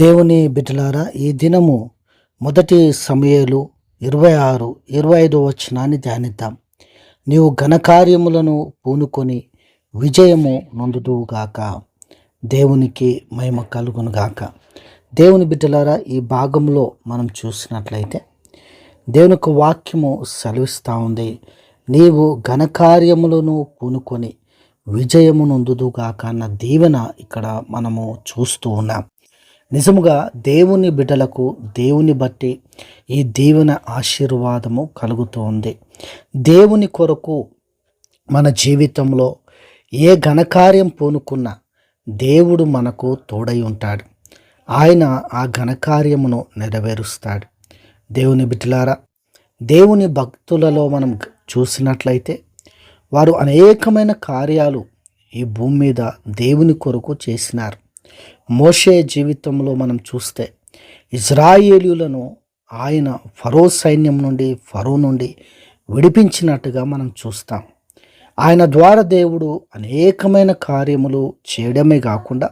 దేవుని బిడ్డలారా ఈ దినము మొదటి సమయాలు ఇరవై ఆరు ఇరవై ఐదో వచనాన్ని ధ్యానిద్దాం. నీవు ఘనకార్యములను పూనుకొని విజయము నొందుదువుగాక. దేవునికి మహిమ కలుగునుగాక. దేవుని బిడ్డలారా ఈ భాగంలో మనం చూసినట్లయితే దేవుని యొక్క వాక్యము సెలవిస్తూ ఉంది. నీవు ఘనకార్యములను పూనుకొని విజయము నొందుదుగాక అన్న దీవెన ఇక్కడ మనము చూస్తూ ఉన్నాం. నిజముగా దేవుని బిడ్డలకు దేవుని బట్టి ఈ దీవెన ఆశీర్వాదము కలుగుతోంది. దేవుని కొరకు మన జీవితంలో ఏ ఘనకార్యం పూనుకున్నా దేవుడు మనకు తోడై ఉంటాడు. ఆయన ఆ ఘనకార్యమును నెరవేరుస్తాడు. దేవుని బిడ్డలారా దేవుని భక్తులలో మనం చూసినట్లయితే వారు అనేకమైన కార్యాలు ఈ భూమి మీద దేవుని కొరకు చేసినారు. మోషే జీవితంలో మనం చూస్తే ఇజ్రాయేలీలను ఆయన ఫరో సైన్యం నుండి ఫరో నుండి విడిపించినట్టుగా మనం చూస్తాం. ఆయన ద్వారా దేవుడు అనేకమైన కార్యములు చేయడమే కాకుండా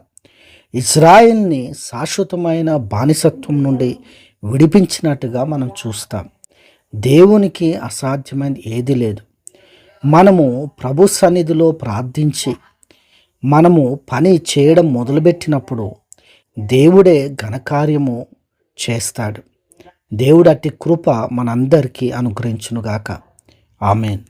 ఇజ్రాయిల్ని శాశ్వతమైన బానిసత్వం నుండి విడిపించినట్టుగా మనం చూస్తాం. దేవునికి అసాధ్యమైనది ఏది లేదు. మనము ప్రభు సన్నిధిలో ప్రార్థించి మనము పని చేయడం మొదలుపెట్టినప్పుడు దేవుడే ఘనకార్యము చేస్తాడు. దేవుడు అట్టి కృప మనందరికీ అనుగ్రహించునుగాక. ఆమెన్.